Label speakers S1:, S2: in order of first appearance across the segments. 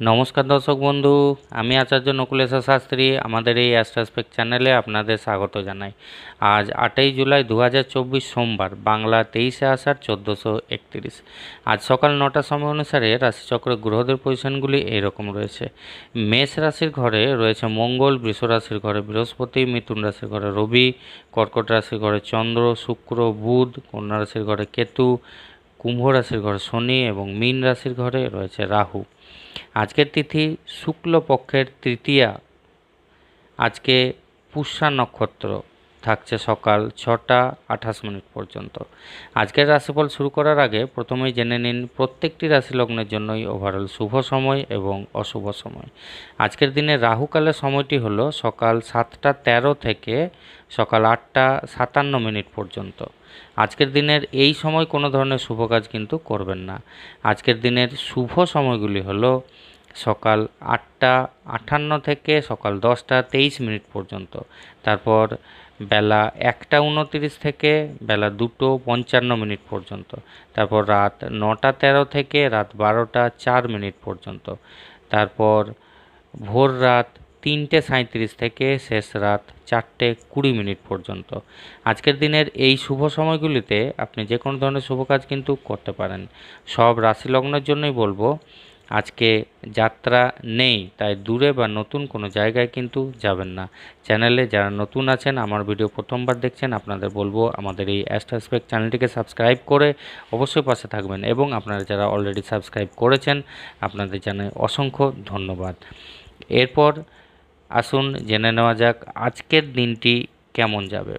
S1: নমস্কার দর্শক বন্ধু, আমি আচার্য নকুলেশ্বর শাস্ত্রী, আমাদের এই অ্যাস্ট্রাসপেক্ট চ্যানেলে আপনাদের স্বাগত জানাই। আজ আটই জুলাই দু হাজার চব্বিশ সোমবার, বাংলা তেইশে আষাঢ় চোদ্দোশো একত্রিশ। আজ সকাল নটার সময় অনুসারে রাশিচক্রের গ্রহদের পজিশনগুলি এইরকম রয়েছে। মেষ রাশির ঘরে রয়েছে মঙ্গল, বৃষ রাশির ঘরে বৃহস্পতি, মিথুন রাশির ঘরে রবি, কর্কট রাশির ঘরে চন্দ্র, শুক্র, বুধ, কন্যা রাশির ঘরে কেতু, কুম্ভ রাশির ঘরে শনি এবং মীন রাশির ঘরে রয়েছে রাহু। আজকের তিথি শুক্লপক্ষের তৃতীয়া। আজকে পুষ্যা নক্ষত্র থাকছে সকাল ছটা আঠাশ মিনিট পর্যন্ত। আজকের রাশিফল শুরু করার আগে প্রথমেই জেনে নিন প্রত্যেকটি রাশি লগ্নের জন্যই ওভারঅল শুভ সময় এবং অশুভ সময়। আজকের দিনে রাহুকালের সময়টি হলো সকাল সাতটা তেরো থেকে সকাল আটটা সাতান্ন মিনিট পর্যন্ত। আজকের দিনের এই সময় কোনো ধরনের শুভ কাজ কিন্তু করবেন না। আজকের দিনের শুভ সময়গুলি হলো সকাল আটটা আটান্ন থেকে সকাল দশটা তেইশ মিনিট পর্যন্ত। তারপর বেলা একটা উনতিরিশ থেকে বেলা দুটো পঞ্চান্ন মিনিট পর্যন্ত। তারপর রাত নটা তেরো থেকে রাত বারোটা চার মিনিট পর্যন্ত। তারপর ভোর রাত তিনটে সাঁইত্রিশ থেকে শেষ রাত চারটে কুড়ি মিনিট পর্যন্ত। আজকের দিনের এই শুভ সময়গুলিতে আপনি যে কোনো ধরনের শুভ কাজ কিন্তু করতে পারেন। সব রাশি লগ্নের জন্যই বলব, আজকে যাত্রা নেই, তাই দূরে বা নতুন কোনো জায়গায় কিন্তু যাবেন না। চ্যানেলে যারা নতুন আছেন, আমার ভিডিও প্রথমবার দেখছেন, আপনাদের বলব আমাদের এই অ্যাস্ট্রাসপেক চ্যানেলটিকে সাবস্ক্রাইব করে অবশ্যই পাশে থাকবেন এবং আপনারা যারা অলরেডি সাবস্ক্রাইব করেছেন, আপনাদের জানাই অসংখ্য ধন্যবাদ। এরপর আসুন জেনে নেওয়া যাক আজকের দিনটি কেমন যাবে।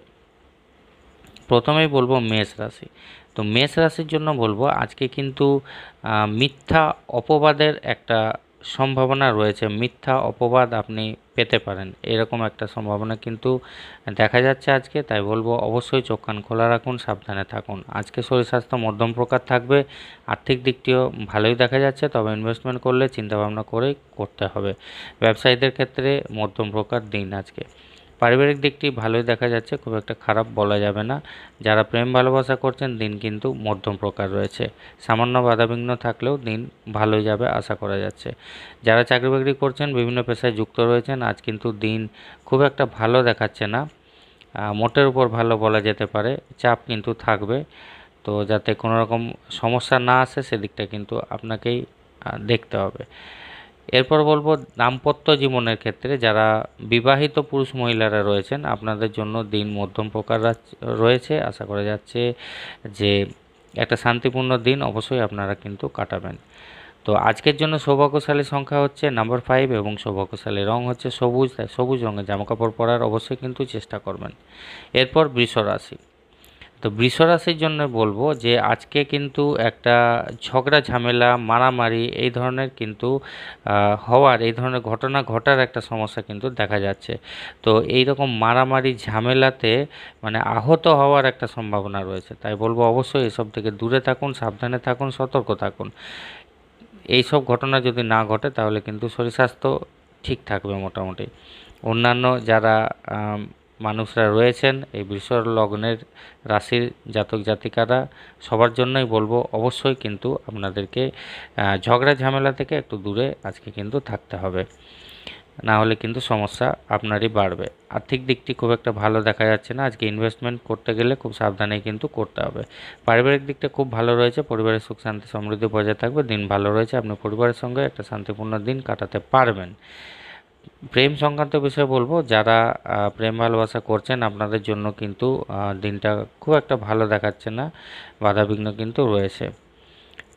S1: প্রথমেই বলব মেষ রাশি। তো মেষ রাশির জন্য বলব আজকে কিন্তু মিথ্যা অপবাদের একটা সম্ভাবনা রয়েছে। মিথ্যা অপবাদ আপনি পেতে পারেন। এরকম একটা সম্ভাবনা কিন্তু দেখা যাচ্ছে আজকে, তাই বলব অবশ্যই চোখ কান খোলা রাখুন, সাবধানে থাকুন। আজকে শরীর স্বাস্থ্য মধ্যম প্রকার থাকবে, আর্থিক দিকটিও ভালোই দেখা যাচ্ছে, তবে ইনভেস্টমেন্ট করলে চিন্তাভাবনা করেই করতে হবে। ব্যবসায়ীদের ক্ষেত্রে মধ্যম প্রকার দিন আজকে। পারিবারিক দিকটি ভালোই দেখা যাচ্ছে, খুব একটা খারাপ বলা যাবে না। যারা প্রেম ভালোবাসা করছেন, দিন কিন্তু মধ্যম প্রকার রয়েছে। সামান্য বাধাবিঘ্ন থাকলেও দিন ভালোই যাবে আশা করা যাচ্ছে। যারা চাকরি বাকরি করছেন, বিভিন্ন পেশায় যুক্ত রয়েছেন, আজ কিন্তু দিন খুব একটা ভালো দেখাচ্ছে না। মোটের উপর ভালো বলা যেতে পারে, চাপ কিন্তু থাকবে। তো যাতে কোনো রকম সমস্যা না আসে, সেদিকটা কিন্তু আপনাকেই দেখতে হবে। এরপর বলব দাম্পত্য জীবনের ক্ষেত্রে যারা বিবাহিত পুরুষ মহিলারা রয়েছেন, আপনাদের জন্য দিন মধ্যম প্রকার রয়েছে। আশা করা যাচ্ছে যে একটা শান্তিপূর্ণ দিন অবশ্যই আপনারা কিন্তু কাটাবেন। তো আজকের জন্য সৌভাগ্যশালী সংখ্যা হচ্ছে নাম্বার ফাইভ এবং সৌভাগ্যশালী রং হচ্ছে সবুজ সবুজ রঙের জামাকাপড় পরার অবশ্যই কিন্তু চেষ্টা করবেন। এরপর বৃষ রাশি তো বৃষরাশির জন্য বলব যে আজকে কিন্তু একটা ঝগড়া, ঝামেলা, মারামারি এই ধরনের কিন্তু হওয়ার, এই ধরনের ঘটনা ঘটার একটা সমস্যা কিন্তু দেখা যাচ্ছে। তো এই রকম মারামারি, ঝামেলাতে মানে আহত হওয়ার একটা সম্ভাবনা রয়েছে। তাই বলব অবশ্যই এসব থেকে দূরে থাকুন, সাবধানে থাকুন, সতর্ক থাকুন। এইসব ঘটনা যদি না ঘটে তাহলে কিন্তু শরীর স্বাস্থ্য ঠিক থাকবে মোটামুটি। অন্যান্য যারা মানুষরা রয়েছেন, এই বৃষ লগ্নের রাশির জাতক জাতিকারা, সবার জন্যই বলব অবশ্যই কিন্তু আপনাদেরকে ঝগড়া ঝামেলা থেকে একটু দূরে আজকে কিন্তু থাকতে হবে। না হলে কিন্তু সমস্যা আপনারই বাড়বে। আর্থিক দিকটি খুব একটা ভালো দেখা যাচ্ছে না। আজকে ইনভেস্টমেন্ট করতে গেলে খুব সাবধানে কিন্তু করতে হবে। পারিবারিক দিকটা খুব ভালো রয়েছে, পরিবারের সুখ, শান্তি, সমৃদ্ধি বজায় থাকবে, দিন ভালো রয়েছে, আপনি পরিবারের সঙ্গে একটা শান্তিপূর্ণ দিন কাটাতে পারবেন। প্রেম সংক্রান্ত বিষয়ে বলব, যারা প্রেম ভালোবাসা করছেন, আপনাদের জন্য কিন্তু দিনটা খুব একটা ভালো দেখাচ্ছে না, বাধাবিঘ্ন কিন্তু রয়েছে।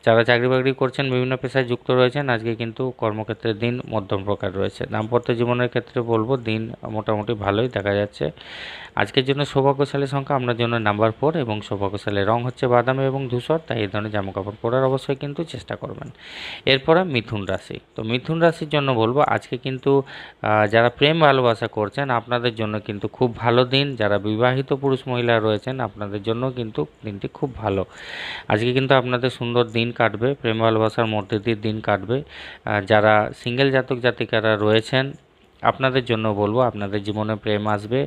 S1: যারা চাকরি বাকরি করছেন, বিভিন্ন পেশায় যুক্ত রয়েছেন, আজকে কিন্তু কর্মক্ষেত্রের দিন মধ্যম প্রকার রয়েছে। দাম্পত্য জীবনের ক্ষেত্রে বলব, দিন মোটামুটি ভালোই দেখা যাচ্ছে। আজকের জন্য সৌভাগ্যশালী সংখ্যা, আপনার জন্য নাম্বার ফোর এবং সৌভাগ্যশালী রং হচ্ছে বাদামি এবং ধূসর, তাই এই ধরনের জামাকাপড় পরার অবশ্যই কিন্তু চেষ্টা করবেন। এরপরে মিথুন রাশি। তো মিথুন রাশির জন্য বলব, আজকে কিন্তু যারা প্রেম ভালোবাসা করছেন, আপনাদের জন্য কিন্তু খুব ভালো দিন। যারা বিবাহিত পুরুষ মহিলা রয়েছেন, আপনাদের জন্য কিন্তু দিনটি খুব ভালো। আজকে কিন্তু আপনাদের সুন্দর দিন কাটবে, প্রেম ভালোবাসার মধ্যে দিয়ে দিন কাটবে। যারা সিঙ্গেল জাতক জাতিকারা রয়েছেন, আপনাদের জন্য বলব, আপনাদের জীবনে প্রেম আসবে।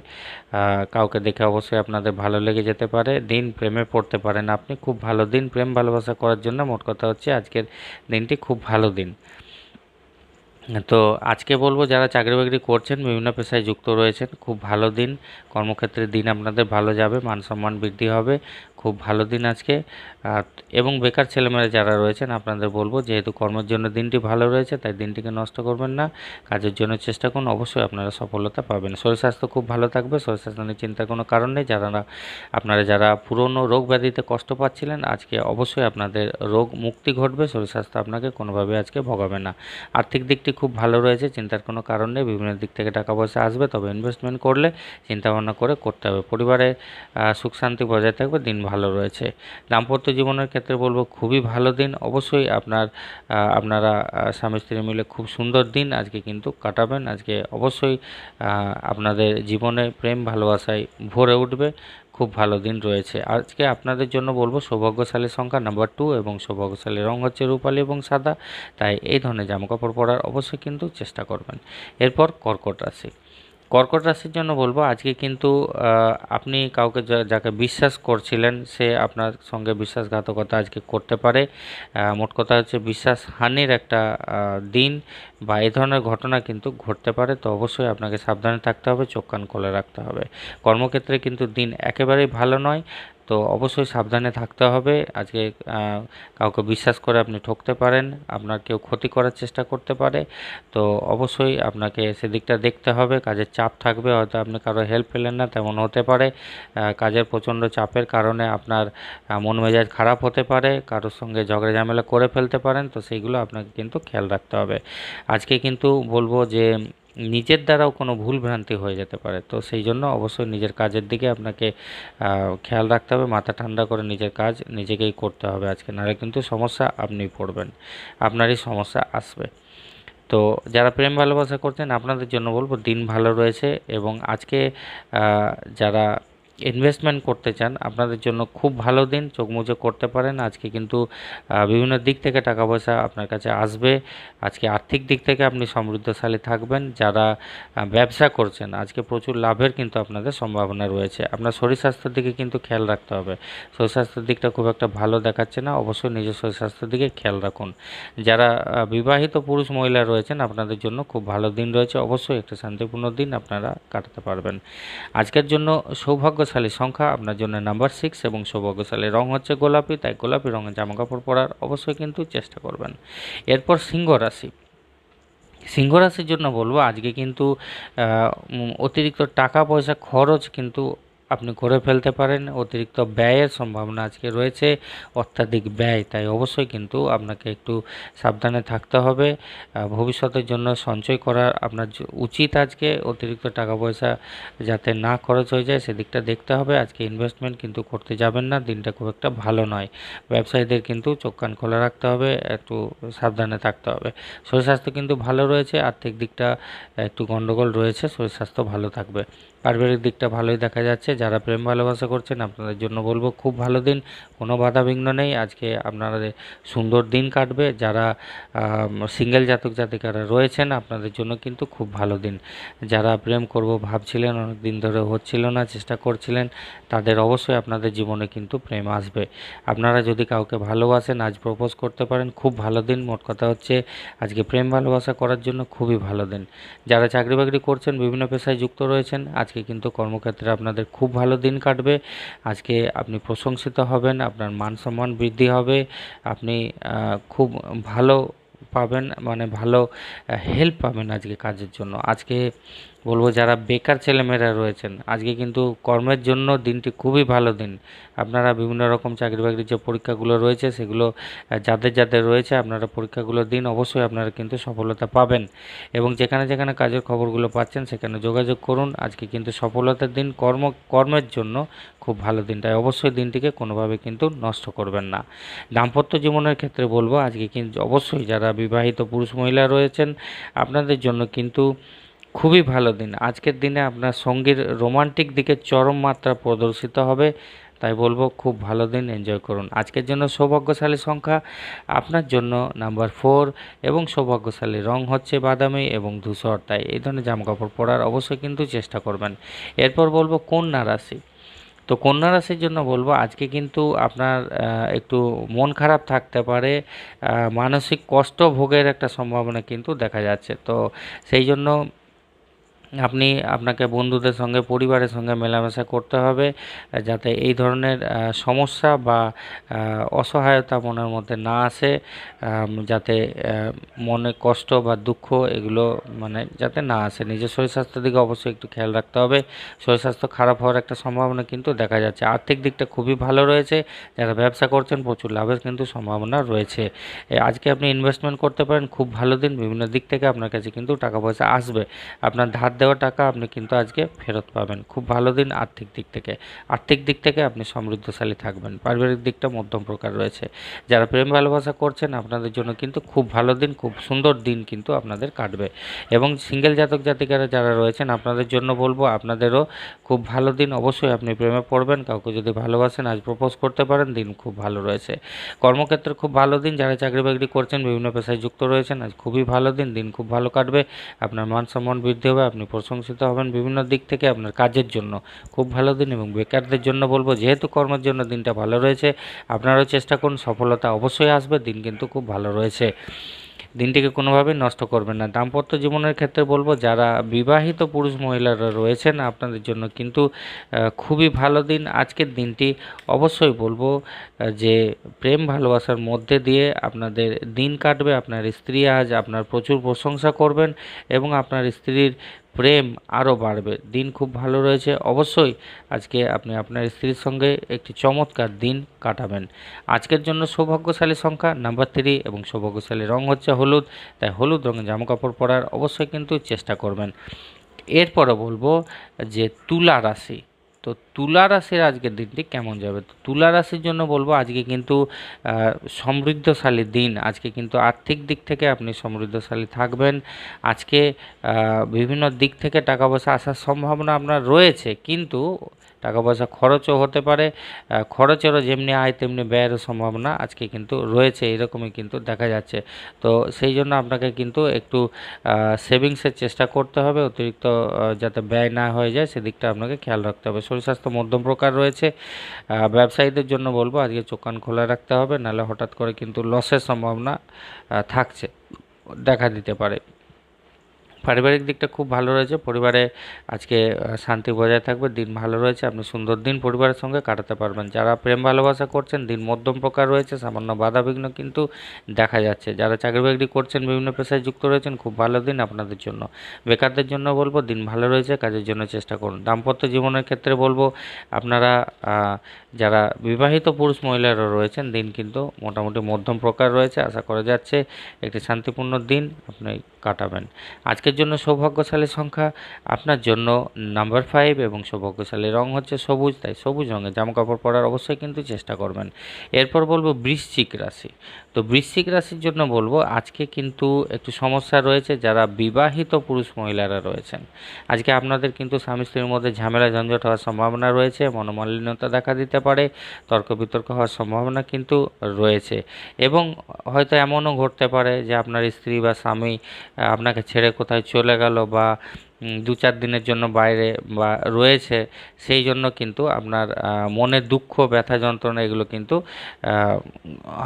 S1: কাউকে দেখে অবশ্যই আপনাদের ভালো লেগে যেতে পারে। দিন প্রেমে পড়তে পারেন আপনি। খুব ভালো দিন, প্রেম ভালোবাসা করার জন্য। মোট কথা হচ্ছে আজকের দিনটি খুব ভালো দিন। তো আজকে বলব যারা চাকরি বাকরি করছেন, বিভিন্ন পেশায় যুক্ত রয়েছেন, খুব ভালো দিন। কর্মক্ষেত্রে দিন আপনাদের ভালো যাবে, মান সম্মান বৃদ্ধি হবে। খুব ভালো দিন আজকে। এবং বেকার ছেলেমেয়েরা যারা রয়েছেন, আপনাদের বলব যেহেতু কর্মের জন্য দিনটি ভালো রয়েছে, তাই দিনটিকে নষ্ট করবেন না। কাজের জন্য চেষ্টা করুন, অবশ্যই আপনারা সফলতা পাবেন। শরীর স্বাস্থ্য খুব ভালো থাকবে, শরীর স্বাস্থ্য নিয়ে চিন্তার কোনো কারণ নেই। যারা আপনারা যারা পুরনো রোগ ব্যাধিতে কষ্ট পাচ্ছিলেন, আজকে অবশ্যই আপনাদের রোগ মুক্তি ঘটবে, শরীর স্বাস্থ্য আপনাকে কোনোভাবে আজকে ভোগাবে না। আর্থিক দিকটি খুব ভালো রয়েছে, চিন্তার কোনো কারণ নেই, বিভিন্ন দিক থেকে টাকা পয়সা আসবে, তবে ইনভেস্টমেন্ট করলে চিন্তা ভাবনা করে করতে হবে। পরিবারে সুখ শান্তি বজায় থাকবে, দিন ভালো রয়েছে। দাম্পত্য জীবনের ক্ষেত্রে বলব, খুবই ভালো দিন। অবশ্যই আপনার আপনারা স্বামী স্ত্রী মিলে খুব সুন্দর দিন। আজকে কিন্তু কাটাবেন। আজকে অবশ্যই আপনাদের জীবনে প্রেম, ভালোবাসায় ভরে উঠবে। খুব ভালো দিন রয়েছে। আজকে আপনাদের জন্য বলব সৌভাগ্যশালীর সংখ্যা নাম্বার টু এবং সৌভাগ্যশালীর রং হচ্ছে রূপালী এবং সাদা। তাই এই ধরনের জামাকাপড় পরার অবশ্যই কিন্তু চেষ্টা করবেন। এরপর কর্কট রাশি। কর্কট রাশির জন্য বলব, আজকে কিন্তু আপনি কাউকে যাকে বিশ্বাস করছিলেন, সে আপনার সঙ্গে বিশ্বাসঘাতকতা আজকে করতে পারে। মোট কথা হচ্ছে বিশ্বাস হানির একটা দিন বা এই ধরনের ঘটনা কিন্তু ঘটতে পারে, তো অবশ্যই আপনাকে সাবধানে থাকতে হবে, চোখ কান খোলা রাখতে হবে। কর্মক্ষেত্রে কিন্তু দিন একেবারেই ভালো নয়। তো অবশ্যই সাবধানে থাকতে হবে। আজকে কাউকে বিশ্বাস করে আপনি ঠকতে পারেন, আপনার কেউ ক্ষতি করার চেষ্টা করতে পারে। তো অবশ্যই আপনাকে সেদিকটা দেখতে হবে, কাজের চাপ থাকবে, হয়তো আপনি কারও হেল্প পেলেন না তেমন হতে পারে। কাজের প্রচণ্ড চাপের কারণে আপনার মন মেজাজ খারাপ হতে পারে, কারোর সঙ্গে ঝগড়া ঝামেলা করে ফেলতে পারেন, তো সেইগুলো আপনাকে কিন্তু খেয়াল রাখতে হবে। আজকে কিন্তু বলব যে নিজের দ্বারাও কোনো ভুল ভ্রান্তি হয়ে যেতে পারে। তো সেই জন্য অবশ্যই নিজের কাজের দিকে আপনাকে খেয়াল রাখতে হবে, মাথা ঠান্ডা করে নিজের কাজ নিজেকেই করতে হবে আজকে। নাহলে কিন্তু সমস্যা আপনি পড়বেন, আপনারই সমস্যা আসবে। তো যারা প্রেম ভালোবাসা করছেন, আপনাদের জন্য বলব দিন ভালো রয়েছে এবং আজকে যারা ইনভেস্টমেন্ট করতে চান, আপনাদের জন্য খুব ভালো দিন, চোখ মুজে করতে পারেন। আজকে কিন্তু বিভিন্ন দিক থেকে টাকা পয়সা আপনার কাছে আসবে। আজকে আর্থিক দিক থেকে আপনি সমৃদ্ধশালী থাকবেন। যারা ব্যবসা করছেন, আজকে প্রচুর লাভের কিন্তু আপনাদের সম্ভাবনা রয়েছে। আপনার শরীর স্বাস্থ্যের দিকে কিন্তু খেয়াল রাখতে হবে। শরীর স্বাস্থ্যের দিকটা খুব একটা ভালো দেখাচ্ছে না। অবশ্যই নিজের শরীর স্বাস্থ্যের দিকে খেয়াল রাখুন। যারা বিবাহিত পুরুষ মহিলা রয়েছেন, আপনাদের জন্য খুব ভালো দিন রয়েছে। অবশ্যই একটা শান্তিপূর্ণ দিন আপনারা কাটাতে পারবেন। আজকের জন্য সৌভাগ্যশালী সংখ্যা আপনার জন্য নাম্বার সিক্স এবং সৌভাগ্যশালী রং হচ্ছে গোলাপি, তাই গোলাপি রঙের জামা কাপড় পরার অবশ্যই কিন্তু চেষ্টা করবেন। এরপর সিংহ রাশি। সিংহ রাশির জন্য বলব, আজকে কিন্তু অতিরিক্ত টাকা পয়সা খরচ কিন্তু আপনি করে ফেলতে পারেন। অতিরিক্ত ব্যয়ের সম্ভাবনা আজকে রয়েছে, অত্যাধিক ব্যয়। তাই অবশ্যই কিন্তু আপনাকে একটু সাবধানে থাকতে হবে। ভবিষ্যতের জন্য সঞ্চয় করা আপনার উচিত আজকে। অতিরিক্ত টাকা পয়সা যাতে না খরচ হয়ে যায়, সেদিকটা দেখতে হবে। আজকে ইনভেস্টমেন্ট কিন্তু করতে যাবেন না, দিনটা খুব একটা ভালো নয়। ব্যবসায়ীদের কিন্তু চোখ কান খোলা রাখতে হবে, একটু সাবধানে থাকতে হবে। শরীর স্বাস্থ্য কিন্তু ভালো রয়েছে, আর্থিক দিকটা একটু গন্ডগোল রয়েছে, শরীর স্বাস্থ্য ভালো থাকবে। পারিবারিক দিকটা ভালোই দেখা যাচ্ছে। যারা প্রেম ভালোবাসা করছেন, আপনাদের জন্য বলব খুব ভালো দিন, কোনো বাধা বিঘ্ন নেই। আজকে আপনাদের সুন্দর দিন কাটবে। যারা সিঙ্গেল জাতক জাতিকারা রয়েছেন, আপনাদের জন্য কিন্তু খুব ভালো দিন। যারা প্রেম করব ভাবছিলেন অনেক দিন ধরে হচ্ছিল না, চেষ্টা করছিলেন, তাদের অবশ্যই আপনাদের জীবনে কিন্তু প্রেম আসবে। আপনারা যদি কাউকে ভালোবাসেন, আজ প্রপোজ করতে পারেন, খুব ভালো দিন। মোট কথা হচ্ছে, আজকে প্রেম ভালোবাসা করার জন্য খুবই ভালো দিন। যারা চাকরি বাকরি করছেন, বিভিন্ন পেশায় যুক্ত রয়েছেন, আজকে কিন্তু কর্মক্ষেত্রে আপনাদের খুব ভালো দিন কাটবে। আজকে আপনি প্রশংসিত হবেন, আপনার মান সম্মান বৃদ্ধি হবে, আপনি খুব ভালো পাবেন মানে ভালো হেল্প পাবেন আজকে কাজের জন্য। আজকে বলব যারা বেকার ছেলেমেয়েরা রয়েছেন, আজকে কিন্তু কর্মের জন্য দিনটি খুবই ভালো দিন। আপনারা বিভিন্ন রকম চাকরি বাকরির যে পরীক্ষাগুলো রয়েছে, সেগুলো যাদের যাদের রয়েছে, আপনারা পরীক্ষাগুলো দিন, অবশ্যই আপনারা কিন্তু সফলতা পাবেন। এবং যেখানে যেখানে কাজের খবরগুলো পাচ্ছেন, সেখানে যোগাযোগ করুন। আজকে কিন্তু সফলতার দিন, কর্ম, কর্মের জন্য খুব ভালো দিন। তাই অবশ্যই দিনটিকে কোনোভাবে কিন্তু নষ্ট করবেন না। দাম্পত্য জীবনের ক্ষেত্রে বলব, আজকে কিন্তু অবশ্যই যারা বিবাহিত পুরুষ মহিলা রয়েছেন, আপনাদের জন্য কিন্তু খুবই ভালো দিন। আজকের দিনে আপনার সঙ্গীর রোমান্টিক দিকে চরম মাত্রা প্রদর্শিত হবে, তাই বলব খুব ভালো দিন এনজয় করুন। আজকের জন্য সৌভাগ্যশালী সংখ্যা, আপনার জন্য নাম্বার ফোর এবং সৌভাগ্যশালী রং হচ্ছে বাদামি এবং ধূসর, তাই এই ধরনের জামাকাপড় পরার অবশ্যই কিন্তু চেষ্টা করবেন। এরপর বলব কন্যা রাশি। তো কন্যা রাশির জন্য বলব আজকে কিন্তু আপনার একটু মন খারাপ থাকতে পারে মানসিক কষ্ট ভোগের একটা সম্ভাবনা কিন্তু দেখা যাচ্ছে। তো সেই জন্য আপনি আপনাকে বন্ধুদের সঙ্গে, পরিবারের সঙ্গে মেলামেশা করতে হবে যাতে এই ধরনের সমস্যা বা অসহায়তা মনের মধ্যে না আসে যাতে মনে কষ্ট বা দুঃখ এগুলো মানে যাতে না আসে। নিজের শরীর স্বাস্থ্যের দিকে অবশ্যই একটু খেয়াল রাখতে হবে। শরীর স্বাস্থ্য খারাপ হওয়ার একটা সম্ভাবনা কিন্তু দেখা যাচ্ছে। আর্থিক দিকটা খুবই ভালো রয়েছে। যারা ব্যবসা করছেন, প্রচুর লাভের কিন্তু সম্ভাবনা রয়েছে। আজকে আপনি ইনভেস্টমেন্ট করতে পারেন, খুব ভালো দিন। বিভিন্ন দিক থেকে আপনার কাছে কিন্তু টাকা পয়সা আসবে। আপনার ধার দেওয়া টাকা আপনি কিন্তু আজকে ফেরত পাবেন। খুব ভালো দিন আর্থিক দিক থেকে। আর্থিক দিক থেকে আপনি সমৃদ্ধশালী থাকবেন। পারিবারিক দিকটা মধ্যম প্রকার রয়েছে। যারা প্রেম ভালোবাসা করছেন, আপনাদের জন্য কিন্তু খুব ভালো দিন, খুব সুন্দর দিন কিন্তু আপনাদের কাটবে। এবং সিঙ্গেল জাতক জাতিকারা যারা রয়েছেন, আপনাদের জন্য বলব, আপনাদেরও খুব ভালো দিন। অবশ্যই আপনি প্রেমে পড়বেন। কাউকে যদি ভালোবাসেন, আজ প্রপোজ করতে পারেন, দিন খুব ভালো রয়েছে। কর্মক্ষেত্রে খুব ভালো দিন। যারা চাকরি বাকরি করছেন, বিভিন্ন পেশায় যুক্ত রয়েছেন, আজ খুবই ভালো দিন। দিন খুব ভালো কাটবে। আপনার মান সম্মান বৃদ্ধি হবে, আপনি প্রশংসিত হবেন বিভিন্ন দিক থেকে আপনার কাজের জন্য। খুব ভালো দিন এবং বেকারদের জন্য বলব, যেহেতু কর্মের জন্য দিনটা ভালো রয়েছে, আপনারাও চেষ্টা করুন, সফলতা অবশ্যই আসবে, দিন কিন্তু খুব ভালো রয়েছে। দিনটিকে কোনোভাবেই নষ্ট করবেন না। দাম্পত্য জীবনের ক্ষেত্রে বলব, যারা বিবাহিত পুরুষ মহিলারা রয়েছেন, আপনাদের জন্য কিন্তু খুবই ভালো দিন। আজকের দিনটি অবশ্যই বলব যে প্রেম ভালোবাসার মধ্যে দিয়ে আপনাদের দিন কাটবে। আপনার স্ত্রী আজ আপনার প্রচুর প্রশংসা করবেন এবং আপনার স্ত্রীর প্রেম আরও বাড়বে। দিন খুব ভালো রয়েছে। অবশ্যই আজকে আপনি আপনার স্ত্রীর সঙ্গে একটি চমৎকার দিন কাটাবেন। আজকের জন্য সৌভাগ্যশালী সংখ্যা নাম্বার থ্রি এবং সৌভাগ্যশালী রং হচ্ছে হলুদ। তাই হলুদ রঙের জামাকাপড় পরার অবশ্যই কিন্তু চেষ্টা করবেন। এরপরে বলব যে তুলা রাশি তো তুলা রাশির আজকের দিনটি কেমন যাবে? তো তুলা রাশির জন্য বলব, আজকে কিন্তু সমৃদ্ধশালী দিন। আজকে কিন্তু আর্থিক দিক থেকে আপনি সমৃদ্ধশালী থাকবেন। আজকে বিভিন্ন দিক থেকে টাকা পয়সা আসার সম্ভাবনা আপনার রয়েছে। কিন্তু টাকা পয়সা খরচও হতে পারে খরচেরও যেমনি আয়, তেমনি ব্যয়েরও সম্ভাবনা আজকে কিন্তু রয়েছে, এরকমই কিন্তু দেখা যাচ্ছে। তো সেই জন্য আপনাকে কিন্তু একটু সেভিংসের চেষ্টা করতে হবে, অতিরিক্ত যাতে ব্যয় না হয়ে যায়, সেদিকটা আপনাকে খেয়াল রাখতে হবে। শরীর স্বাস্থ্য মধ্যম প্রকার রয়েছে ব্যবসায়ীদের জন্য বলব, আজকে চোখ কান খোলা রাখতে হবে, নাহলে হঠাৎ করে কিন্তু লসের সম্ভাবনা থাকছে, দেখা দিতে পারে। পারিবারিক দিকটা খুব ভালো রয়েছে। পরিবারে আজকে শান্তি বজায় থাকবে, দিন ভালো রয়েছে। আপনি সুন্দর দিন পরিবারের সঙ্গে কাটাতে পারবেন। যারা প্রেম ভালোবাসা করছেন, দিন মধ্যম প্রকার রয়েছে, সামান্য বাধাবিঘ্ন কিন্তু দেখা যাচ্ছে। যারা চাকরি বাকরি করছেন, বিভিন্ন পেশায় যুক্ত রয়েছেন, খুব ভালো দিন আপনাদের জন্য। বেকারদের জন্য বলব, দিন ভালো রয়েছে, কাজের জন্য চেষ্টা করুন। দাম্পত্য জীবনের ক্ষেত্রে বলব, আপনারা যারা বিবাহিত পুরুষ মহিলারা রয়েছেন, দিন কিন্তু মোটামুটি মধ্যম প্রকার রয়েছে। আশা করা যাচ্ছে, একটি শান্তিপূর্ণ দিন আপনি কাটাবেন। আজকের জন্য সৌভাগ্যশালী সংখ্যা, আপনার জন্য নাম্বার ফাইভ এবং সৌভাগ্যশালী রং হচ্ছে সবুজ, তাই সবুজ রঙের জামাকাপড় পরার অবশ্যই কিন্তু চেষ্টা করবেন। এরপর বলব বৃশ্চিক রাশি। তো বৃশ্চিক রাশির জন্য বলব, আজকে কিন্তু একটু সমস্যা রয়েছে যারা বিবাহিত পুরুষ মহিলারা রয়েছেন। আজকে আপনাদের কিন্তু স্বামী স্ত্রীর মধ্যে ঝামেলা, ঝঞ্ঝট হওয়ার সম্ভাবনা রয়েছে, মনোমালিন্যতা দেখা দিতে পারে তর্ক বিতর্ক হওয়ার সম্ভাবনা কিন্তু রয়েছে। এবং হয়তো এমনও ঘটতে পারে যে আপনার স্ত্রী বা স্বামী আপনাকে ছেড়ে কোথায় চলে গেল বা দু চার দিনের জন্য বাইরে বা রয়েছে, সেই জন্য কিন্তু আপনার মনে দুঃখ, ব্যথা যন্ত্রণা এগুলো কিন্তু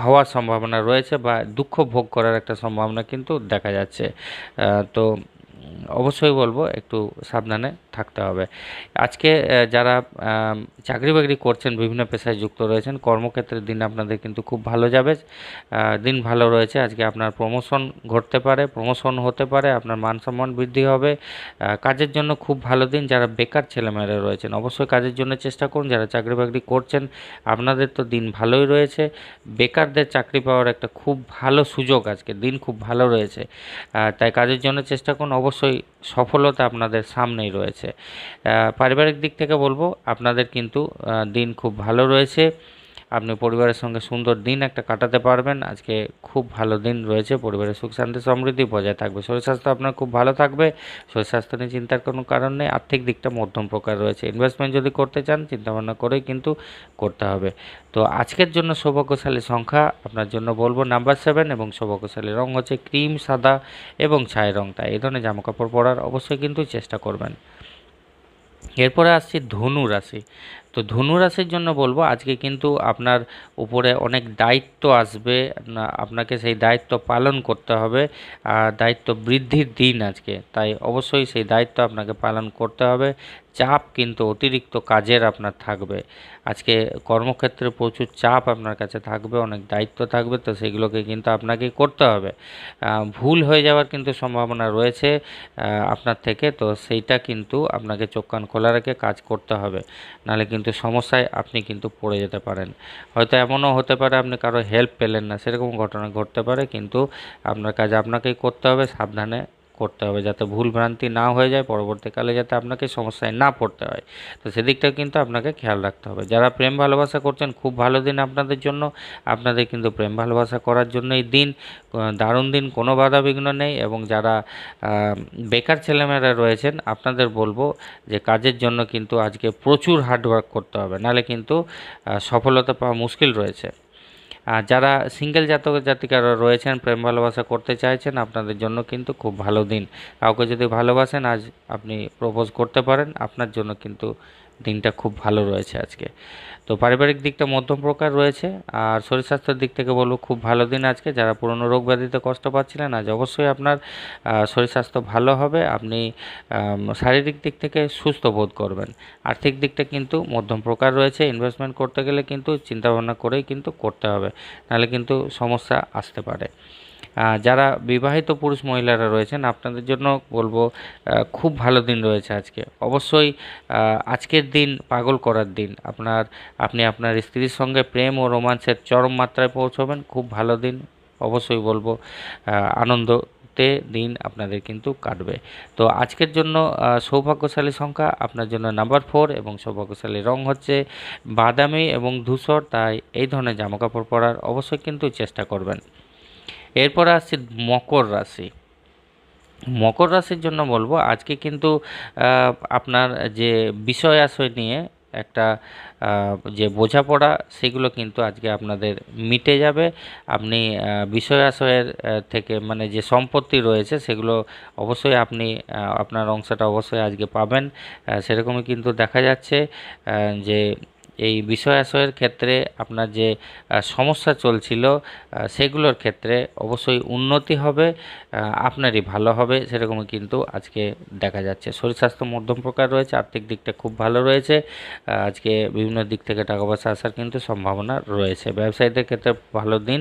S1: হওয়ার সম্ভাবনা রয়েছে বা দুঃখ ভোগ করার একটা সম্ভাবনা কিন্তু দেখা যাচ্ছে। তো অবশ্যই বলব, একটু সাবধানে থাকতে হবে। আজকে যারা চাকরি বাকরি করছেন, বিভিন্ন পেশায় যুক্ত রয়েছেন, কর্মক্ষেত্রের দিন আপনাদের কিন্তু খুব ভালো যাবে। দিন ভালো রয়েছে, আজকে আপনার প্রমোশন ঘটতে পারে প্রমোশন হতে পারে, আপনার মান সম্মান বৃদ্ধি হবে। কাজের জন্য খুব ভালো দিন, যারা বেকার ছেলেমেয়েরা রয়েছেন, অবশ্যই কাজের জন্য চেষ্টা করুন, যারা চাকরি বাকরি করছেন, আপনাদের তো দিন ভালোই রয়েছে। বেকারদের চাকরি পাওয়ার একটা খুব ভালো সুযোগ আজকে, দিন খুব ভালো রয়েছে। তাই কাজের জন্য চেষ্টা করুন, অবশ্যই সফলতা আপনাদের সামনেই রয়েছে। পারিবারিক দিক থেকে বলব আপনাদের কিন্তু দিন খুব ভালো রয়েছে। আপনি পরিবারের সঙ্গে সুন্দর দিন একটা কাটাতে পারবেন। আজকে খুব ভালো দিন রয়েছে, পরিবারের সুখ, শান্তি, সমৃদ্ধি বজায় থাকবে। শরীর স্বাস্থ্য আপনার খুব ভালো থাকবে। শরীর স্বাস্থ্য নিয়ে চিন্তার কোনো কারণ নেই। আর্থিক দিকটা মধ্যম প্রকার রয়েছে। ইনভেস্টমেন্ট যদি করতে চান, চিন্তাভাবনা করেই কিন্তু করতে হবে। তো আজকের জন্য সৌভাগ্যশালী সংখ্যা আপনার জন্য বলব নাম্বার সেভেন এবং সৌভাগ্যশালী রং হচ্ছে ক্রিম, সাদা এবং ছাই রং। তাই এই ধরনের জামাকাপড় পরার অবশ্যই কিন্তু চেষ্টা করবেন। এরপরে আসছি ধনু রাশি। তো তো ধনু রাশির জন্য বলব, আজকে কিন্তু আপনার উপরে অনেক দায়িত্ব আসবে আপনা- আপনাকে সেই দায়িত্ব পালন করতে হবে, আর দায়িত্ব বৃদ্ধির দিন আজকে, তাই অবশ্যই সেই দায়িত্ব আপনাকে পালন করতে হবে। চাপ কিন্তু অতিরিক্ত কাজের আপনার থাকবে। আজকে কর্মক্ষেত্রে প্রচুর চাপ আপনার কাছে থাকবে, অনেক দায়িত্ব থাকবে, তো সেগুলোকে কিন্তু আপনাকে করতে হবে। ভুল হয়ে যাওয়ার কিন্তু সম্ভাবনা রয়েছে আপনার থেকে, তো সেইটা কিন্তু আপনাকে চোখ কান খোলা রেখে কাজ করতে হবে। নাহলে কিন্তু সমস্যায় আপনি কিন্তু পড়ে যেতে পারেন। হয়তো এমনও হতে পারে আপনি কারও হেল্প পেলেন না, সেরকম ঘটনা ঘটতে পারে, কিন্তু আপনার কাজ আপনাকেই করতে হবে, সাবধানে করতে হবে যাতে ভুল ভ্রান্তি না হয়ে যায়, পরবর্তীকালে যাতে আপনাকে সমস্যায় না পড়তে হয়। তো সেদিকটা কিন্তু আপনাকে খেয়াল রাখতে হবে। যারা প্রেম ভালোবাসা করছেন, খুব ভালো দিন আপনাদের জন্য। আপনাদের কিন্তু প্রেম ভালোবাসা করার জন্য এই দিন দারুণ দিন, কোনো বাধা বিঘ্ন নেই এবং যারা বেকার ছেলেমেয়েরা রয়েছেন, আপনাদের বলব যে কাজের জন্য কিন্তু আজকে প্রচুর হার্ডওয়ার্ক করতে হবে। নাহলে কিন্তু সফলতা পাওয়া মুশকিল রয়েছে। আর যারা সিঙ্গেল জাতক জাতিকারা রয়েছেন, প্রেম ভালোবাসা করতে চাইছেন, আপনাদের জন্য কিন্তু খুব ভালো দিন। কাউকে যদি ভালোবাসেন, আজ আপনি প্রপোজ করতে পারেন, আপনার জন্য কিন্তু দিনটা খুব ভালো রয়েছে আজকে। তো পারিবারিক দিকটা মধ্যম প্রকার রয়েছে, আর শরীর স্বাস্থ্যের দিক থেকে বলব খুব ভালো দিন আজকে। যারা পুরনো রোগ ব্যাধিতে কষ্ট পাচ্ছিলেন, আজ অবশ্যই আপনার শরীর স্বাস্থ্য ভালো হবে। আপনি শারীরিক দিক থেকে সুস্থ বোধ করবেন। আর্থিক দিকটা কিন্তু মধ্যম প্রকার রয়েছে। ইনভেস্টমেন্ট করতে গেলে কিন্তু চিন্তাভাবনা করেই কিন্তু করতে হবে। নাহলে কিন্তু সমস্যা আসতে পারে। যারা বিবাহিত পুরুষ মহিলারা রয়েছেন আপনাদের জন্য বলব খুব ভালো দিন রয়েছে আজকে। অবশ্যই আজকের দিন পাগল করার দিন। আপনার আপনি আপনার স্ত্রীর সঙ্গে প্রেম ও রোমাঞ্চের চরম মাত্রায় পৌঁছবেন খুব ভালো দিন। অবশ্যই বলব আহ, আনন্দতে দিন আপনাদের কিন্তু কাটবে। তো আজকের জন্য সৌভাগ্যশালী সংখ্যা আপনার জন্য নাম্বার ফোর এবং সৌভাগ্যশালী রং হচ্ছে বাদামি এবং ধূসর তাই এই ধরনের জামাকাপড় পরার অবশ্যই কিন্তু চেষ্টা করবেন। এরপরে আসছে মকর রাশি। মকর রাশির জন্য বলব আজকে কিন্তু আপনার যে বিষয় আশয় নিয়ে একটা যে বোঝাপড়া সেগুলো কিন্তু আজকে আপনাদের মিটে যাবে। আপনি আহ, বিষয় আশয়ের থেকে মানে যে সম্পত্তি রয়েছে সেগুলো অবশ্যই আপনি আপনার অংশটা অবশ্যই আজকে পাবেন। সেরকমই কিন্তু দেখা যাচ্ছে যে এই বিষয় আশয়ের ক্ষেত্রে আপনার যে সমস্যা চলছিল সেগুলোর ক্ষেত্রে অবশ্যই উন্নতি হবে আপনারই ভালো হবে, সেরকমই কিন্তু আজকে দেখা যাচ্ছে। শরীর স্বাস্থ্য মধ্যম প্রকার রয়েছে, আর্থিক দিকটা খুব ভালো রয়েছে আজকে বিভিন্ন দিক থেকে টাকা পয়সা আসার কিন্তু সম্ভাবনা রয়েছে। ব্যবসায়ীদের ক্ষেত্রে ভালো দিন,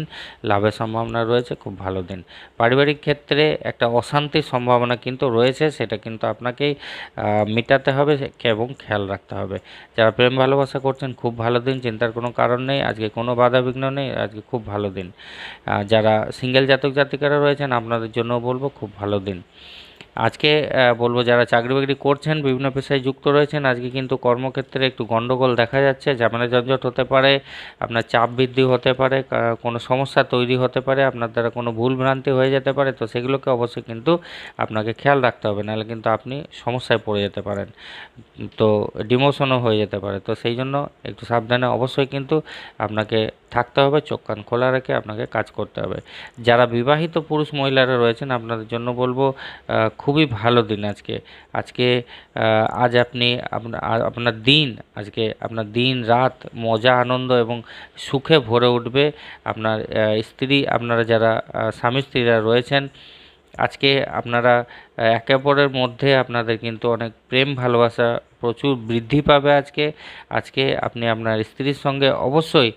S1: লাভের সম্ভাবনা রয়েছে, খুব ভালো দিন। পারিবারিক ক্ষেত্রে একটা অশান্তির সম্ভাবনা কিন্তু রয়েছে, সেটা কিন্তু আপনাকেই মেটাতে হবে এবং খেয়াল রাখতে হবে। যারা প্রেম ভালোবাসা করছেন খুব ভালো দিন, চিন্তার কোনো কারণ নেই, আজকে কোনো বাধা বিঘ্ন নেই, আজকে খুব ভালো দিন। যারা সিঙ্গেল জাতক জাতিকারা রয়েছেন, আপনাদের জন্য বলব, খুব ভালো দিন। আজকে বলব যারা চাকরি বাকরি করছেন, বিভিন্ন পেশায় যুক্ত রয়েছেন, আজকে কিন্তু কর্মক্ষেত্রে একটু গণ্ডগোল দেখা যাচ্ছে। ঝামেলা ঝঞ্ঝট হতে পারে, আপনার চাপ বৃদ্ধি হতে পারে কোনো সমস্যা তৈরি হতে পারে, আপনার দ্বারা কোনো ভুল ভ্রান্তি হয়ে যেতে পারে, তো সেগুলোকে অবশ্যই কিন্তু আপনাকে খেয়াল রাখতে হবে, নাহলে কিন্তু আপনি সমস্যায় পড়ে যেতে পারেন। তো ডিমোশনও হয়ে যেতে পারে, তো সেই জন্য একটু সাবধানে অবশ্যই কিন্তু আপনাকে থাকতে হবে, চোখ কান খোলা রেখে আপনাকে কাজ করতে হবে। যারা বিবাহিত পুরুষ মহিলারা রয়েছেন, আপনাদের জন্য বলব খুবই ভালো দিন আজকে। আজকে আজ আপনি আপনার দিন, আজকে আপনার দিন, রাত মজা, আনন্দ এবং সুখে ভরে উঠবে। আপনার স্ত্রী, আপনারা যারা স্বামী স্ত্রীরা রয়েছেন আজকে আপনারা একে অপরের মধ্যে আপনাদের কিন্তু অনেক প্রেম, ভালোবাসা প্রচুর বৃদ্ধি পাবে আজকে। আজকে আপনি আপনার স্ত্রীর সঙ্গে অবশ্যই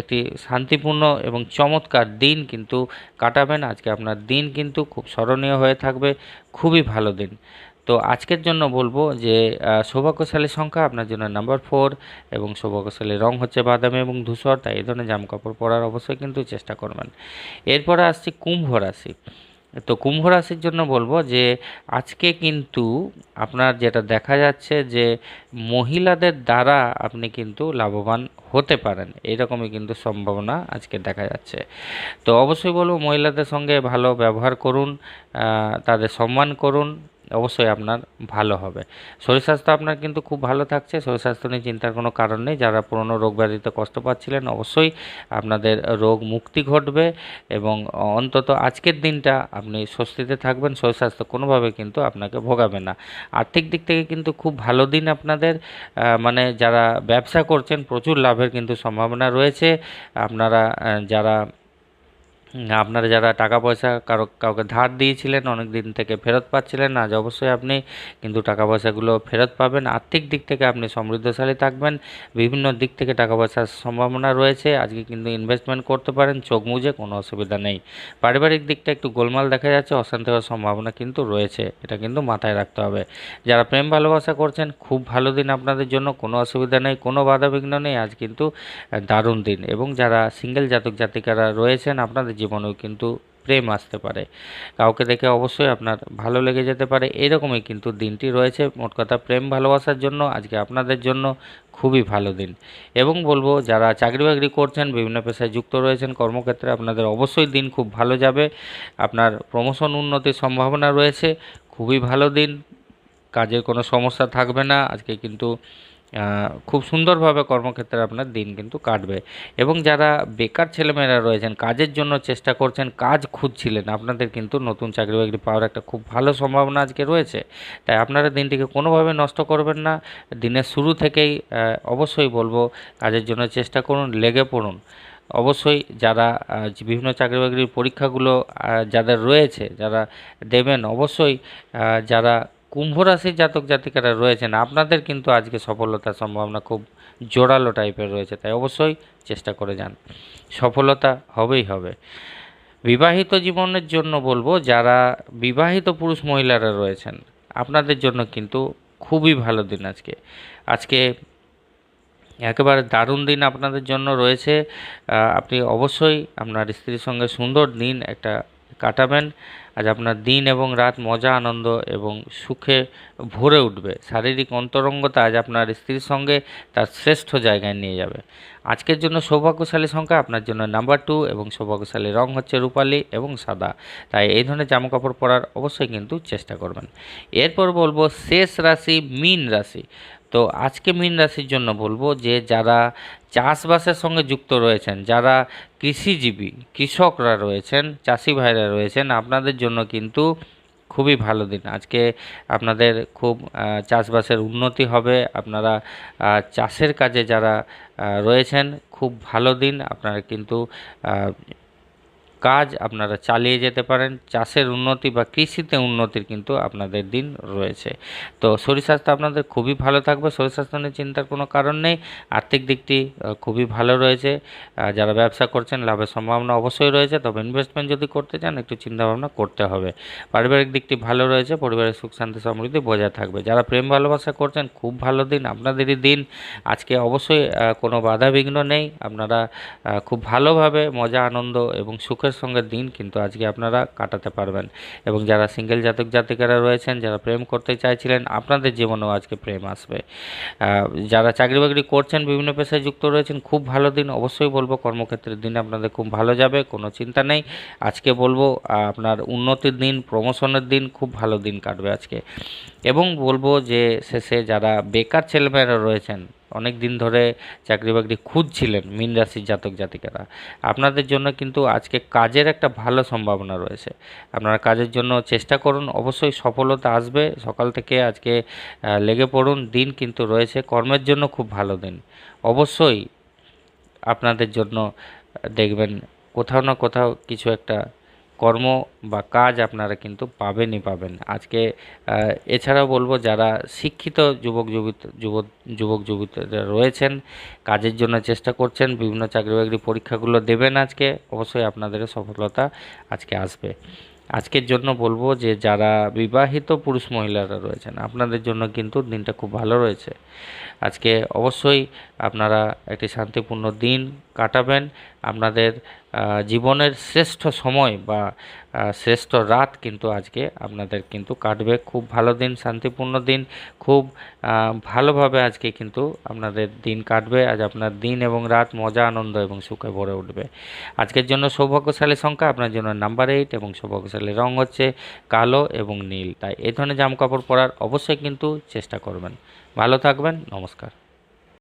S1: একটি শান্তিপূর্ণ এবং চমৎকার দিন কিন্তু কাটাবেন। আজকে আপনার দিন কিন্তু খুব স্মরণীয় হয়ে থাকবে, খুবই ভালো দিন। তো আজকের জন্য বলব যে সৌভাগ্যশালী সংখ্যা আপনার জন্য নাম্বার ফোর এবং সৌভাগ্যশালী রং হচ্ছে বাদামি এবং ধূসর, তাই এই ধরনের জামাকাপড় পরার অবশ্যই কিন্তু চেষ্টা করবেন। এরপরে আসছি কুম্ভ রাশি। তো কুম্ভ রাশির জন্য বলব যে, আজকে কিন্তু আপনার যেটা দেখা যাচ্ছে যে, মহিলাদের দ্বারা আপনি কিন্তু লাভবান হতে পারেন। এরকমই কিন্তু সম্ভাবনা আজকে দেখা যাচ্ছে। তো অবশ্যই বলব মহিলাদের সঙ্গে ভালো ব্যবহার করুন তাদের সম্মান করুন অবশ্যই আপনার ভালো হবে। শরীর স্বাস্থ্য আপনার কিন্তু খুব ভালো থাকছে। শরীর স্বাস্থ্য নিয়ে চিন্তার কোনো কারণ নেই। যারা পুরনো রোগ ব্যাধিতে কষ্ট পাচ্ছিলেন, অবশ্যই আপনাদের রোগ মুক্তি ঘটবে এবং অন্তত আজকের দিনটা আপনি স্বস্তিতে থাকবেন। শরীর স্বাস্থ্য কোনোভাবে কিন্তু আপনাকে ভোগাবে না। আর্থিক দিক থেকে কিন্তু খুব ভালো দিন আপনাদের। মানে যারা ব্যবসা করছেন, প্রচুর লাভের কিন্তু সম্ভাবনা রয়েছে। আপনারা যারা আপনারা যারা টাকা পয়সা কারও, কাউকে ধার দিয়েছিলেন অনেক দিন থেকে ফেরত পাচ্ছিলেন আজ অবশ্যই আপনি কিন্তু টাকা পয়সাগুলো ফেরত পাবেন। আর্থিক দিক থেকে আপনি সমৃদ্ধশালী থাকবেন। বিভিন্ন দিক থেকে টাকা পয়সার সম্ভাবনা রয়েছে। আজকে কিন্তু ইনভেস্টমেন্ট করতে পারেন, চোখ মুজে কোনো অসুবিধা নেই। পারিবারিক দিকটা একটু গোলমাল দেখা যাচ্ছে, অশান্তি হওয়ার সম্ভাবনা কিন্তু রয়েছে। এটা কিন্তু মাথায় রাখতে হবে। যারা প্রেম ভালোবাসা করছেন, খুব ভালো দিন আপনাদের জন্য, কোনো অসুবিধা নেই, কোনো বাধা বিঘ্ন নেই। আজ কিন্তু দারুণ দিন। এবং যারা সিঙ্গেল জাতক জাতিকারা রয়েছেন, আপনাদের জীবনেও কিন্তু প্রেম আসতে পারে। কাউকে দেখে অবশ্যই আপনার ভালো লেগে যেতে পারে। এরকমই কিন্তু দিনটি রয়েছে। মোট কথা প্রেম ভালোবাসার জন্য, আজকে আপনাদের জন্য খুবই ভালো দিন। এবং বলব, যারা চাকরি বাকরি করছেন, বিভিন্ন পেশায় যুক্ত রয়েছেন, কর্মক্ষেত্রে আপনাদের অবশ্যই দিন খুব ভালো যাবে। আপনার প্রমোশন উন্নতির সম্ভাবনা রয়েছে। খুবই ভালো দিন। কাজের কোনো সমস্যা থাকবে না। আজকে কিন্তু খুব সুন্দরভাবে কর্মক্ষেত্রে আপনার দিন কিন্তু কাটবে। এবং যারা বেকার ছেলেমেয়েরা রয়েছেন, কাজের জন্য চেষ্টা করছেন, কাজ খুঁজছিলেন, আপনাদের কিন্তু নতুন চাকরি বাকরি পাওয়ার একটা খুব ভালো সম্ভাবনা আজকে রয়েছে। তাই আপনারা দিনটিকে কোনোভাবে নষ্ট করবেন না। দিনের শুরু থেকেই অবশ্যই বলব, কাজের জন্য চেষ্টা করুন, লেগে পড়ুন। অবশ্যই যারা বিভিন্ন চাকরি বাকরির পরীক্ষাগুলো যাদের রয়েছে, যারা দেবেন, অবশ্যই যারা কুম্ভ রাশির জাতক জাতিকারা রয়েছেন, আপনাদের কিন্তু আজকে সফলতার সম্ভাবনা খুব জোরালো টাইপের রয়েছে, তাই অবশ্যই চেষ্টা করে যান। সফলতা হবেই হবে। বিবাহিত জীবনের জন্য বলব, যারা বিবাহিত পুরুষ মহিলারা রয়েছেন, আপনাদের জন্য কিন্তু খুবই ভালো দিন আজকে। আজকে একেবারে দারুণ দিন আপনাদের জন্য রয়েছে। আপনি অবশ্যই আপনার স্ত্রীর সঙ্গে সুন্দর দিন একটা কাটাবেন। আজ আপনার দিন এবং রাত মজা, আনন্দ এবং সুখে ভরে উঠবে। শারীরিক অন্তরঙ্গতা আজ আপনার স্ত্রীর সঙ্গে তার শ্রেষ্ঠ জায়গায় নিয়ে যাবে। আজকের জন্য সৌভাগ্যশালী সংখ্যা আপনার জন্য নাম্বার টু এবং সৌভাগ্যশালী রং হচ্ছে রূপালি এবং সাদা। তাই এই ধরনের জামা কাপড় পরার অবশ্যই কিন্তু চেষ্টা করবেন। এরপর বলব শেষ রাশি, মীন রাশি। তো আজকে মীন রাশির জন্য বলব যে যারা চাষবাসের সঙ্গে যুক্ত রয়েছেন, যারা কৃষিজীবী, কৃষকরা রয়েছেন, চাষি ভাইরা রয়েছেন, আপনাদের জন্য কিন্তু খুবই ভালো দিন। আজকে আপনাদের খুব চাষবাসের উন্নতি হবে, আপনারা চাষের কাজে যারা রয়েছেন, খুব ভালো দিন। আপনারা কিন্তু কাজ আপনারা চালিয়ে যেতে পারেন, চাষের উন্নতি বা কৃষিতে উন্নতির কিন্তু আপনাদের দিন রয়েছে। তো শরীর স্বাস্থ্য আপনাদের খুবই ভালো থাকবে, শরীর স্বাস্থ্য নিয়ে চিন্তার কোনো কারণ নেই, আর্থিক দিকটি খুবই ভালো রয়েছে। যারা ব্যবসা করছেন, লাভের সম্ভাবনা অবশ্যই রয়েছে, তবে ইনভেস্টমেন্ট যদি করতে চান, একটু চিন্তাভাবনা করতে হবে। পারিবারিক দিকটি ভালো রয়েছে, পরিবারের সুখ, শান্তি, সমৃদ্ধি বজায় থাকবে। যারা প্রেম ভালোবাসা করছেন, খুব ভালো দিন, আপনাদেরই দিন। আজকে অবশ্যই কোনো বাধা বিঘ্ন নেই, আপনারা খুব ভালোভাবে মজা, আনন্দ এবং সুখের সঙ্গে দিন, কিন্তু আজকে আপনারা কাটাতে পারবেন। এবং যারা সিঙ্গেল জাতক জাতিকারা রয়েছেন, যারা প্রেম করতে চাইছিলেন, আপনাদের জীবনেও আজকে প্রেম আসবে। যারা চাকরি বাকরি করছেন, বিভিন্ন পেশায় যুক্ত রয়েছেন, খুব ভালো দিন। অবশ্যই বলব, কর্মক্ষেত্রের দিন আপনাদের খুব ভালো যাবে, কোনো চিন্তা নেই। আজকে বলব আপনার উন্নতির দিন প্রমোশনের দিন, খুব ভালো দিন কাটবে আজকে। এবং বলব যে শেষে যারা বেকার ছেলেমেয়েরা রয়েছেন অনেক দিন ধরে চাকরি বাকরি খুঁজছিলেন মীন রাশির জাতক জাতিকারা। আপনাদের জন্য কিন্তু আজকে কাজের একটা ভালো সম্ভাবনা রয়েছে। আপনারা কাজের জন্য চেষ্টা করুন, অবশ্যই সফলতা আসবে। সকাল থেকে আজকে লেগে পড়ুন, দিন কিন্তু রয়েছে। কর্মের জন্য খুব ভালো দিন। অবশ্যই আপনাদের জন্য দেখবেন কোথাও না কোথাও কিছু একটা কর্ম বা কাজ আপনারা কিন্তু পাবেনই পাবেন। আজকে এছাড়াও বলব যারা শিক্ষিত যুবক যুবত, যুবক যুবক যুবতীরা রয়েছেন, কাজের জন্য চেষ্টা করছেন, বিভিন্ন চাকরি বাকরি পরীক্ষাগুলো দেবেন আজকে, অবশ্যই আপনাদের সফলতা আজকে আসবে। আজকের জন্য বলব যে যারা বিবাহিত পুরুষ মহিলারা রয়েছেন, আপনাদের জন্য কিন্তু দিনটা খুব ভালো রয়েছে। আজকে অবশ্যই আপনারা একটি শান্তিপূর্ণ দিন কাটাবেন। আপনাদের জীবনের শ্রেষ্ঠ সময় বা শ্রেষ্ঠ রাত কিন্তু আজকে আপনাদের কিন্তু কাটবে। খুব ভালো দিন, শান্তিপূর্ণ দিন। খুব ভালোভাবে আজকে কিন্তু আপনাদের দিন কাটবে। আজ আপনার দিন এবং রাত মজা, আনন্দ এবং সুখে ভরে উঠবে। আজকের জন্য সৌভাগ্যশালী সংখ্যা। আপনার জন্য নাম্বার এইট এবং সৌভাগ্যশালী রং হচ্ছে কালো এবং নীল। তাই এই ধরনের জামা কাপড় পরার অবশ্যই কিন্তু চেষ্টা করবেন। ভালো থাকবেন। নমস্কার।